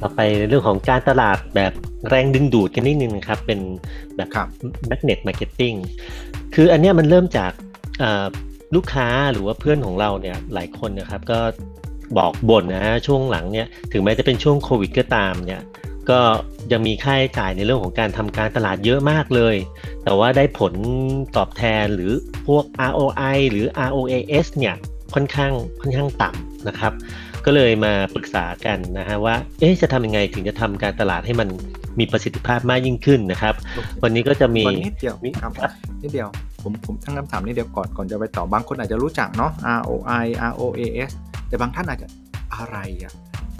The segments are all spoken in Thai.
ต่อไปในเรื่องของการตลาดแบบแรงดึงดูดกันนิดนึงนะครับ เป็นแบบครับ magnet marketing คืออันเนี้ยมันเริ่มจากเอ่อลูกค้าหรือว่าเพื่อนของเราเนี่ยหลายคนนะครับ ก็บอกบ่นนะฮะช่วงหลังเนี่ยถึงแม้จะเป็นช่วงโควิดก็ตามเนี่ยก็ยังมีค่าใช้จ่ายในเรื่องของการทำการตลาดเยอะมากเลย แต่ว่าได้ผลตอบแทนหรือพวก ROI หรือ ROAS เนี่ยค่อนข้างค่อนข้างต่ำนะครับ ก็เลยมาปรึกษากันนะฮะว่าเอ๊ะจะทำยังไงถึงจะทำการตลาดให้มันมีประสิทธิภาพมากยิ่งขึ้นนะครับ วันนี้ก็จะมีก่อนนิดเดียวครับนิดเดียวผมผมตั้งคำถามนิดเดียวก่อนก่อนจะไปตอบบางคนอาจจะรู้จักเนาะ ROI ROAS แต่บางท่านอาจจะอะไรอะ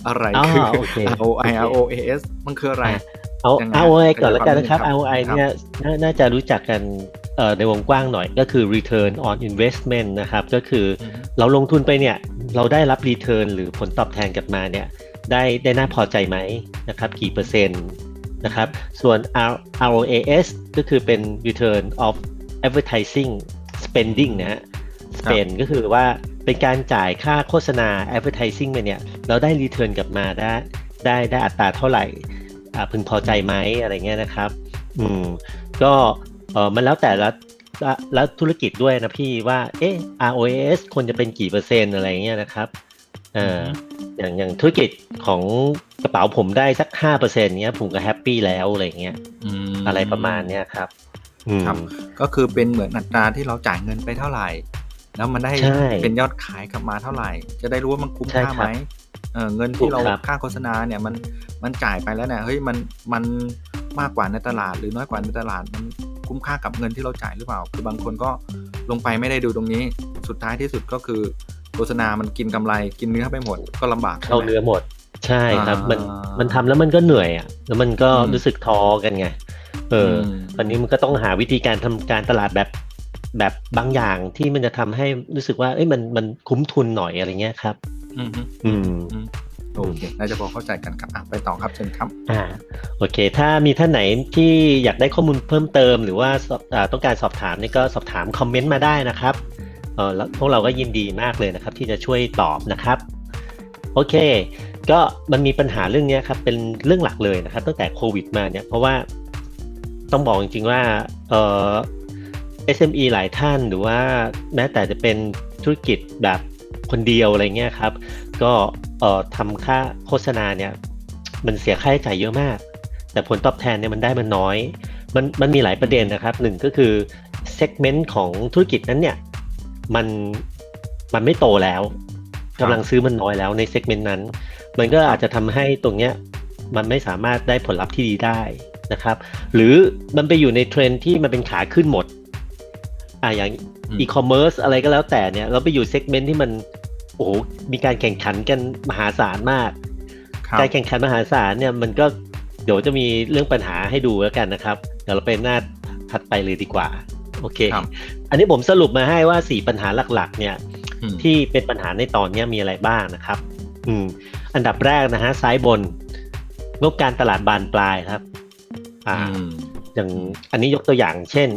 อะไรอ๋อคือโอเค ROI โอเค ROAS มันคืออะไรอะเอายังไง ROI ขยายก่อนแล้วกันนะครับความนิดนึงครับ ROI ครับเนี่ยนาน่าจะรู้จักกันเอ่อในวงกว้างหน่อยก็คือ return on investment นะครับ ก็คือออฮึเราลงทุนไปเนี่ย เราได้รับ return หรือผลตอบแทนกลับมาเนี่ยได้ได้น่าพอใจไหมนะครับกี่เปอร์เซ็นต์นะครับส่วน R- ROAS ก็คือเป็น return of advertising spending นะฮะ spend ก็คือว่าเป็นการจ่ายค่าโฆษณา advertising ไปเนี่ยเราได้ return กลับมาได้ได้ได้อัตราเท่าไหร่อ่าพึงพอใจไหมอะไรเงี้ยนะครับ อืมก็เออมันแล้วแต่ละ ละละธุรกิจด้วยนะพี่ว่า เอ๊ะ ROAS ควรจะเป็นกี่เปอร์เซ็นต์อะไรเงี้ยนะครับเอ่ออย่างอย่างธุรกิจของกระเป๋าผมได้สักห้าเปอร์เซ็นต์เนี้ยผมก็แฮปปี้แล้วอะไรเงี้ยมอะไรประมาณเนี้ยครับอืมครับ ก็คือเป็นเหมือนอัตราที่เราจ่ายเงินไปเท่าไหร่ แล้วมันได้ใช่เป็นยอดขายกลับมาเท่าไหร่ จะได้รู้ว่ามันคุ้มใช่ค่าครัไหมบเออเงินที่เราถูกครับค่าโฆษณาเนี่ยมันมันจ่ายไปแล้วเนี่ยเฮ้ยมันมันมากกว่าในตลาดหรือน้อยกว่าในตลาดมัน คุ้มค่ากับเงินที่เราจ่ายหรือเปล่า คือบางคนก็ลงไปไม่ได้ดูตรงนี้ สุดท้ายที่สุดก็คือโฆษณา มันกินกำไร กินเนื้อไปหมด ก็ลำบากใช่เข้าไหมเนื้อหมด ใช่ครับ มันอ่ามัมันทำแล้วมันก็เหนื่อยอะ แล้วมันก็อืมรู้สึกท้อกันไง เอออมตอนนี้มันก็ต้องหาวิธีการทำการตลาดแบบแบบบางอย่างที่มันจะทำให้รู้สึกว่า เอ้ย มัน มันคุ้มทุนหน่อยอะไรเงี้ยครับ อืมฮึอืม โอเคน่าจะพอเข้าใจกันครับไปต่อครับเชิญครับอ่าโอเค ถ้ามีท่านไหนที่อยากได้ข้อมูลเพิ่มเติม หรือว่าต้องการสอบถามนี่ก็สอบถามคอมเมนต์มาได้นะครับเออแล้วพวกเราก็ยินดีมากเลยนะครับ ที่จะช่วยตอบนะครับโอเค ก็มันมีปัญหาเรื่องนี้ครับเป็นเรื่องหลักเลยนะครับ ตั้งแต่โควิดมาเนี่ยเพราะว่าต้องบอกจริงๆว่าเอ่อ SME หลายท่านหรือว่าแม้แต่จะเป็นธุรกิจแบบคนเดียวอะไรเงี้ยครับ ก็ เอ่อทำค่าโฆษณาเนี่ยมันเสียค่าใช้จ่ายเยอะมาก แต่ผลตอบแทนเนี่ยมันได้มันน้อย มันมันมีหลายประเด็นนะครับหนึ่งก็คือเซกเมนต์ของธุรกิจนั้นเนี่ยมันมันไม่โตแล้วครับกำลังซื้อมันน้อยแล้วในเซกเมนต์นั้น มันก็อาจจะทำให้ตรงเนี้ยมันไม่สามารถได้ผลลัพธ์ที่ดีได้นะครับ หรือมันไปอยู่ในเทรนด์ที่มันเป็นขาขึ้นหมดอ่าอย่างอืมอีคอมเมิร์ซอะไรก็แล้วแต่เนี่ยเราไปอยู่เซกเมนต์ที่มัน โอ้โหมีการแข่งขันกันมหาศาลมากครับการแข่งขันมหาศาลเนี่ยมันก็เดี๋ยวจะมีเรื่องปัญหาให้ดูแล้วกันนะครับ เดี๋ยวเราไปหน้าถัดไปเลยดีกว่า โอเคครับอันนี้ผมสรุปมาให้ว่า 4 ปัญหาหลักๆ เนี่ยอืมที่เป็นปัญหาในตอนเนี้ยมีอะไรบ้างนะครับ อืม อันดับแรกนะฮะซ้ายบนงบการตลาดบานปลายครับ อ่าอืมอย่างอันนี้ยกตัวอย่าง เช่น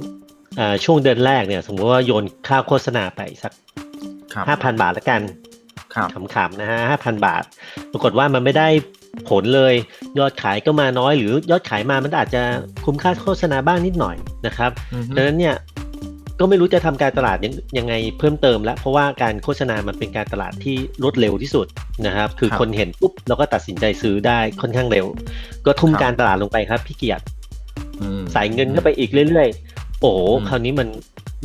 อ่าช่วงเดือนแรกเนี่ย สมมติว่าโยนค่าโฆษณาไปสักครับห้าพันบาทแล้วกันครับ ขำๆนะฮะห้าพันบาท ปรากฏว่ามันไม่ได้ผลเลยยอดขายก็มาน้อยหรือยอดขายมามันอาจจะคุ้มค่าโฆษณาบ้างนิดหน่อยนะครับอือฮึดังนั้นเนี่ยก็ไม่รู้จะทำการตลาดยังยังไงเพิ่มเติมแล้ว เพราะว่าการโฆษณามันเป็นการตลาดที่รวดเร็วที่สุดนะครับ คือคนเห็นปุ๊บแล้วก็ตัดสินใจซื้อได้ค่อนข้างเร็ว ก็ทุ่มการตลาดลงไปครับพี่เกียรติอืมใส่เงินเข้าไปอีกเรื่อยๆ โอ้โหอืมคราวนี้มัน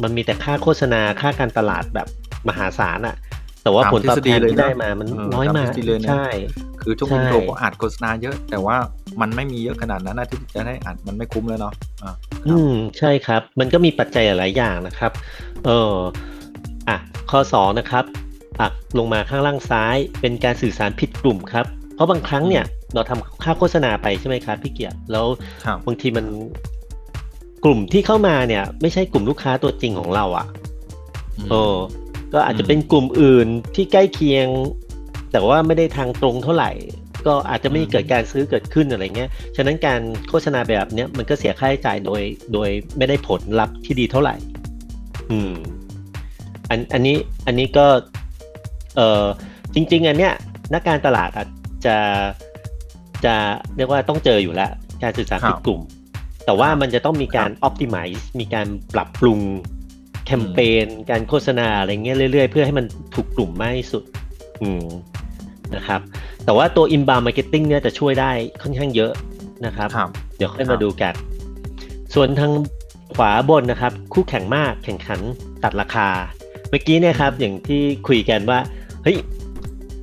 มันมีแต่ค่าโฆษณาค่าการตลาดแบบมหาศาลอะ แต่ว่าตามผลตอบแทนทฤษฎีเลยที่นะได้มามันเออน้อยตามมากทฤษฎีเลยนะใช่คือช่วงใช่อินโทรก็อัดโฆษณาเยอะ แต่ว่ามันไม่มีเยอะขนาดนั้นนะที่จะได้อัดมันไม่คุ้มแล้วเนาะอ่าคอืรับมใช่ครับ มันก็มีปัจจัยหลายๆอย่างนะครับ เอออะข้อสองนะครับอะลงมาข้างล่างซ้ายเป็นการสื่อสารผิดกลุ่มครับ เพราะบางครั้งเนี่ยเราทำค่าโฆษณาไปใช่ไหมครับพี่เกียรติแล้วครับบางทีมันกลุ่มที่เข้ามาเนี่ย ไม่ใช่กลุ่มลูกค้าตัวจริงของเราอะ่ะมเออ ก็อาจจะเป็นกลุ่มอื่นที่ใกล้เคียง แต่ว่าไม่ได้ทางตรงเท่าไหร่ ก็อาจจะไม่เกิดการซื้อเกิดขึ้นอะไรเงี้ยฉะนั้นการโฆษณาแบบเนี้ยมันก็เสียค่าใช้จ่ายโดย โดยไม่ได้ผลลัพธ์ที่ดีเท่าไหร่ อืมอันอันนี้อันนี้ก็เออจริง ๆ อันเนี้ยนักการตลาดอาจจะจะเรียกว่าต้องเจออยู่แล้ว การสื่อสารครับปิดกลุ่ม แต่ว่ามันจะต้องมีการ optimize มีการปรับปรุง แคมเปญการโฆษณาอะไรเงี้ยเรื่อยๆ เพื่อให้มันถูกกลุ่มมากที่สุดอืมนะครับ แต่ว่าตัว inbound marketing เนี่ยจะช่วยได้ค่อนข้างเยอะนะครับครับเดี๋ยวค่อยครัมาบดูกัน ส่วนทางขวาบนนะครับ คู่แข่งมากแข่งขันตัดราคา เมื่อกี้เนี่ยครับ อย่างที่คุยกันว่าเฮ้ย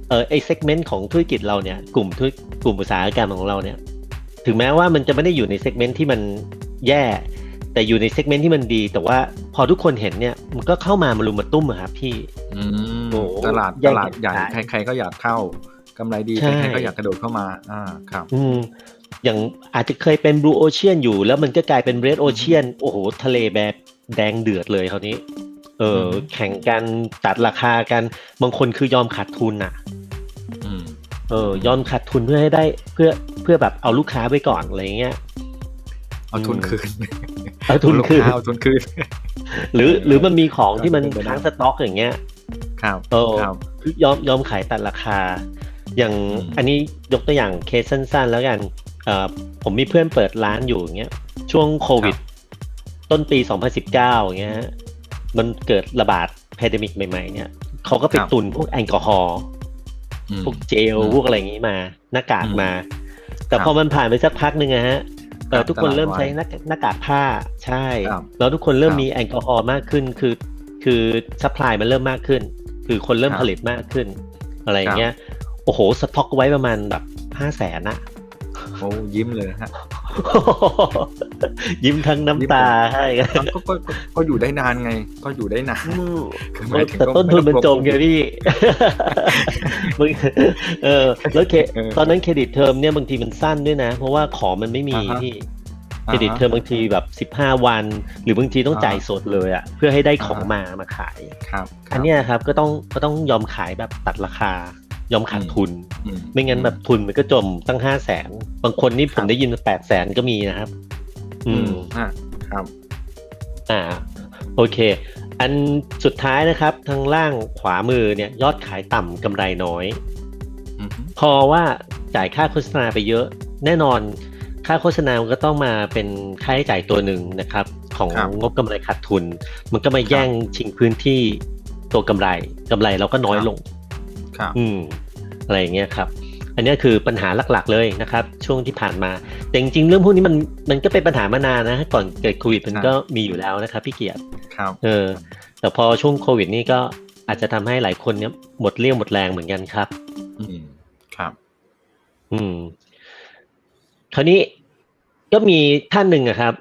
เออไอเซกเมนต์ของธุรกิจเราเนี่ยกลุ่มธุรกลุ่มอุตสาหกรรมของเราเนี่ย ถึงแม้ว่ามันจะไม่ได้อยู่ในเซกเมนต์ที่มันแย่ แต่อยู่ในเซกเมนต์ที่มันดี แต่ว่าพอทุกคนเห็นเนี่ย มันก็เข้ามามารุมมาตุ้มอะครับพี่อืมโอ้ตลาดแย่ตงลาดใหญ่ขายใคร ๆ ก็อยากเข้ากำไรดีใช่ใครๆก็อยากกระโดดเข้ามาอ่าครับ อืมอย่างอาจจะเคยเป็น Blue Ocean อยู่ แล้วมันก็กลายเป็น Red Ocean โอ้โห ทะเลแบบแดงเดือดเลยคราวนี้ เอออืมแข่งกันตัดราคากันบางคนคือยอมขาดทุนอะอืมเออยอมขาดทุนเพื่อให้ได้เพื่อเพื่อแบบเอาลูกค้าไว้ก่อนอะไรเงี้ย เอาทุนคืนเอาทุนลูกคืนค้าเอาทุนคืน หรือหรือมันมีของที่มันเป็นไปได้ค้างสต็อกอย่างเงี้ย ครับเออครับคือยอมยอมขายตัดราคา อย่างอืมอันนี้ยกตัวอย่างเคสสั้น ๆ แล้วกันเอ่อผมมีเพื่อนเปิดร้านอยู่อย่างเงี้ยช่วงโควิด ต้นปี 2019อย่างเงี้ยฮะมันเกิดระบาดแพนดมิกใหม่ ๆ เนี่ยเขาก็ไปครับตุนพวกแอลกอฮอล์อืมพวกเจลอืมพวกอะไรอย่างงี้มา หน้ากากอืมมา แต่ครับพอมันผ่านไปสักพักหนึ่งอะฮะ เอครัอบทุกคนตลาดเริ่มวายใช้หน้าหน้ากากผ้าใช่ครับแล้วทุกคนเริ่มครับมีแอลกอฮอล์มากขึ้น คือคือซัพพลายมันเริ่มมากขึ้น คือคนเริ่มครับผลิตมากขึ้น อะไรอย่างเงี้ยโอ้โหสต็อกไว้ประมาณแบบห้าแสนอะ โอ้ยิ้มเลยฮะ ยิ้มทั้งน้ำตาให้ก็ก็ก็ก็ก็อยู่ได้นานไง ก็อยู่ได้นานอืมคือหมายถึงแต่ก็ต้นทุนไมันจมไงพี่มึงเออ แล้วเคเออตอนนั้นเครดิตเทอมเนี่ยบางทีมันสั้นด้วยนะ เพราะว่าของมันไม่มีอ่าฮะที่เคอ่ารดิตเทอมบางทีแบบสิบห้าวัน หรือบางทีต้องอ่าจ่ายสดเลยอะเพื่อให้ได้ของอ่าฮะมามาขายครับครับอันเนี้ยครับก็ต้องก็ต้องยอมขายแบบตัดราคา ยอมขาดทุนอืไม่งั้นแบบทุนมันก็จมตั้งห้าแสนบางคนนี่ผมได้ยินแปดแสนก็มีนะครับ อือืมมอะครับ อ่า โอเค อันสุดท้ายนะครับ ทางล่างขวามือเนี่ย ยอดขายต่ำกำไรน้อยอืมพอว่าจ่ายค่าโฆษณาไปเยอะ แน่นอนค่าโฆษณามันก็ต้องมาเป็นค่าใช้จ่ายตัวหนึ่งนะครับ ของครับงบกำไรขาดทุน มันก็มาแย่งชิงพื้นที่ตัวกำไรกำไรเราก็น้อยลงครับ อืมอะไรอย่างเงี้ยครับ อันเนี้ยคือปัญหาหลักๆเลยนะครับ ช่วงที่ผ่านมา แต่จริงๆเรื่องพวกนี้มันมันก็เป็นปัญหามานานนะก่อนเกิดโควิดมันก็มีอยู่แล้วนะครับพี่เกียรติครับเออแต่พอช่วงโควิดนี่ก็อาจจะทำให้หลายคนเนี้ยหมดเรี่ยวหมดแรงเหมือนกันครับ อืมครับ อืมคราวนี้ก็มีท่านหนึ่งอะครับ